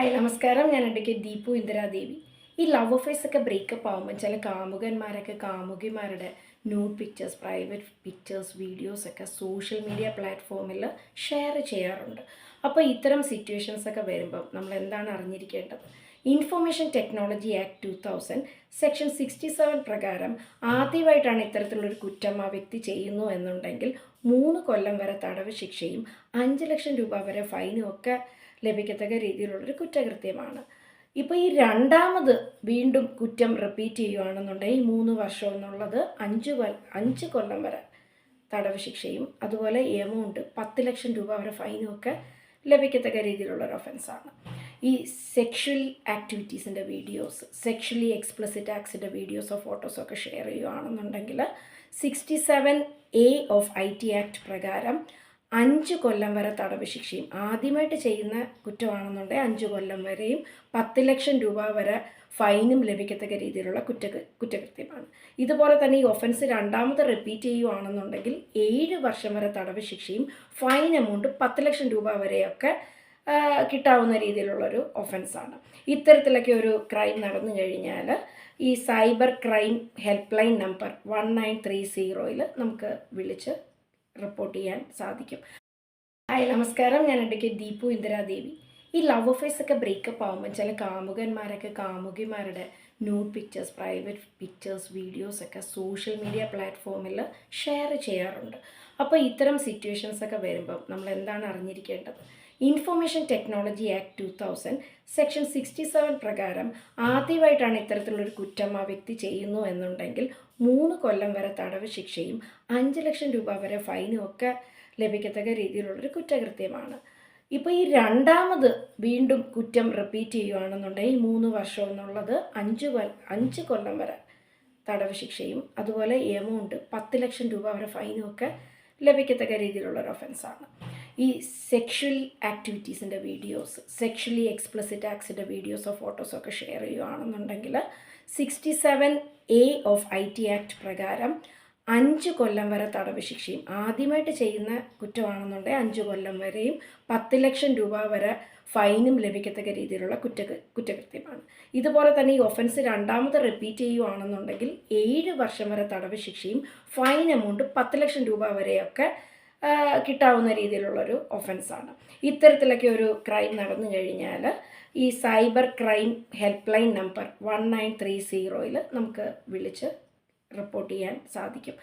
Hi നമസ്കാരം. ഞാൻ advocate Deepu Indira Devi. ഈ ലവ് ഒക്കെ ബ്രേക്കപ്പ് ആകുമ്പോൾ ചില കാമുകന്മാരൊക്കെ കാമുകിമാരുടെ nude pictures private pictures videos ഒക്കെ സോഷ്യൽ മീഡിയ പ്ലാറ്റ്ഫോമിൽ ഷെയർ ചെയ്യാറുണ്ട്. അപ്പോൾ ഇത്തരം സിറ്റുവേഷൻസ് ഒക്കെ വരുമ്പം നമ്മൾ എന്താണ് അറിഞ്ഞിരിക്കേണ്ടത്? Information technology act two thousand section sixty seven പ്രകാരം ആദ്യമായിട്ടാണ് ഇത്തരത്തിലുള്ളൊരു കുറ്റം ആ വ്യക്തി ചെയ്യുന്നു എന്നുണ്ടെങ്കിൽ മൂന്ന് കൊല്ലം വരെ തടവ് ശിക്ഷയും അഞ്ച് ലക്ഷം രൂപ വരെ ഫൈനും ഒക്കെ ലഭിക്കത്തക്ക രീതിയിലുള്ളൊരു കുറ്റകൃത്യമാണ്. ഇപ്പോൾ ഈ രണ്ടാമത് വീണ്ടും കുറ്റം റിപ്പീറ്റ് ചെയ്യുകയാണെന്നുണ്ടെങ്കിൽ മൂന്ന് വർഷം എന്നുള്ളത് അഞ്ച് കൊ അഞ്ച് കൊല്ലം വരെ തടവ് ശിക്ഷയും അതുപോലെ എമൗണ്ട് പത്ത് ലക്ഷം രൂപ വരെ ഫൈനും ഒക്കെ ലഭിക്കത്തക്ക രീതിയിലുള്ള ഒരു ഒഫൻസാണ് ഈ സെക്ഷൽ ആക്ടിവിറ്റീസിന്റെ വീഡിയോസ് സെക്ഷലി എക്സ്പ്ലസിറ്റ് ആക്സിന്റെ വീഡിയോസോ ഫോട്ടോസോ ഒക്കെ ഷെയർ ചെയ്യുകയാണെന്നുണ്ടെങ്കിൽ sixty seven A of I T act പ്രകാരം അഞ്ച് കൊല്ലം വരെ തടവ് ശിക്ഷയും. ആദ്യമായിട്ട് ചെയ്യുന്ന കുറ്റമാണെന്നുണ്ടെങ്കിൽ അഞ്ച് കൊല്ലം വരെയും പത്ത് ലക്ഷം രൂപ വരെ ഫൈനും ലഭിക്കത്തക്ക രീതിയിലുള്ള കുറ്റ കുറ്റകൃത്യമാണ്. ഇതുപോലെ തന്നെ ഈ ഒഫൻസ് രണ്ടാമത് റിപ്പീറ്റ് ചെയ്യുകയാണെന്നുണ്ടെങ്കിൽ ഏഴ് വർഷം വരെ തടവ് ശിക്ഷയും ഫൈൻ എമൗണ്ട് പത്ത് ലക്ഷം രൂപ വരെയൊക്കെ കിട്ടാവുന്ന രീതിയിലുള്ളൊരു ഒഫൻസാണ്. ഇത്തരത്തിലൊക്കെ ഒരു ക്രൈം നടന്നു കഴിഞ്ഞാൽ ഈ cyber crime help line number one nine three സീറോയിൽ നമുക്ക് വിളിച്ച് റിപ്പോർട്ട് ചെയ്യാൻ സാധിക്കും. ഹായ് നമസ്കാരം. ഞാൻ അഡ്വക്കേറ്റ് ദീപു ഇന്ദിരാദേവി. ഈ ലവ് അഫേഴ്സ് ഒക്കെ ബ്രേക്കപ്പ് ആകുമ്പോൾ ചില കാമുകന്മാരൊക്കെ കാമുകിമാരുടെ ന്യൂഡ് പിക്ചേഴ്സ് പ്രൈവറ്റ് പിക്ചേഴ്സ് വീഡിയോസൊക്കെ സോഷ്യൽ മീഡിയ പ്ലാറ്റ്ഫോമിൽ ഷെയർ ചെയ്യാറുണ്ട്. അപ്പോൾ ഇത്തരം സിറ്റുവേഷൻസൊക്കെ വരുമ്പം നമ്മൾ എന്താണ് അറിഞ്ഞിരിക്കേണ്ടത്? Information technology act two thousand section sixty seven പ്രകാരം ആദ്യമായിട്ടാണ് ഇത്തരത്തിലുള്ളൊരു കുറ്റം ആ വ്യക്തി ചെയ്യുന്നു എന്നുണ്ടെങ്കിൽ മൂന്ന് കൊല്ലം വരെ തടവ് ശിക്ഷയും അഞ്ച് ലക്ഷം രൂപ വരെ ഫൈനും ഒക്കെ ലഭിക്കത്തക്ക രീതിയിലുള്ളൊരു കുറ്റകൃത്യമാണ്. ഇപ്പോൾ ഈ രണ്ടാമത് വീണ്ടും കുറ്റം റിപ്പീറ്റ് ചെയ്യുകയാണെന്നുണ്ടെങ്കിൽ മൂന്ന് വർഷം എന്നുള്ളത് അഞ്ച് അഞ്ച് കൊല്ലം വരെ തടവ് ശിക്ഷയും അതുപോലെ എമൗണ്ട് പത്ത് ലക്ഷം രൂപ വരെ ഫൈനും ഒക്കെ ലഭിക്കത്തക്ക രീതിയിലുള്ള ഒരു ഒഫൻസാണ് ഈ സെക്ഷൽ ആക്ടിവിറ്റീസിന്റെ വീഡിയോസ് സെക്ഷലി എക്സ്പ്ലസിറ്റ് ആക്സിന്റെ വീഡിയോസോ ഫോട്ടോസോ ഒക്കെ ഷെയർ ചെയ്യുകയാണെന്നുണ്ടെങ്കിൽ sixty seven A of I T act പ്രകാരം അഞ്ച് കൊല്ലം വരെ തടവ് ശിക്ഷയും. ആദ്യമായിട്ട് ചെയ്യുന്ന കുറ്റമാണെന്നുണ്ടെങ്കിൽ അഞ്ച് കൊല്ലം വരെയും പത്ത് ലക്ഷം രൂപ വരെ ഫൈനും ലഭിക്കത്തക്ക രീതിയിലുള്ള കുറ്റ കുറ്റകൃത്യമാണ്. ഇതുപോലെ തന്നെ ഈ ഒഫൻസ് രണ്ടാമത് റിപ്പീറ്റ് ചെയ്യുകയാണെന്നുണ്ടെങ്കിൽ ഏഴ് വർഷം വരെ തടവ് ശിക്ഷയും ഫൈൻ എമൗണ്ട് പത്ത് ലക്ഷം രൂപ വരെയൊക്കെ കിട്ടാവുന്ന രീതിയിലുള്ളൊരു ഒഫൻസാണ്. ഇത്തരത്തിലൊക്കെ ഒരു ക്രൈം നടന്നു കഴിഞ്ഞാൽ ഈ cyber crime help line number one nine three സീറോയിൽ നമുക്ക് വിളിച്ച് റിപ്പോർട്ട് ചെയ്യാൻ സാധിക്കും.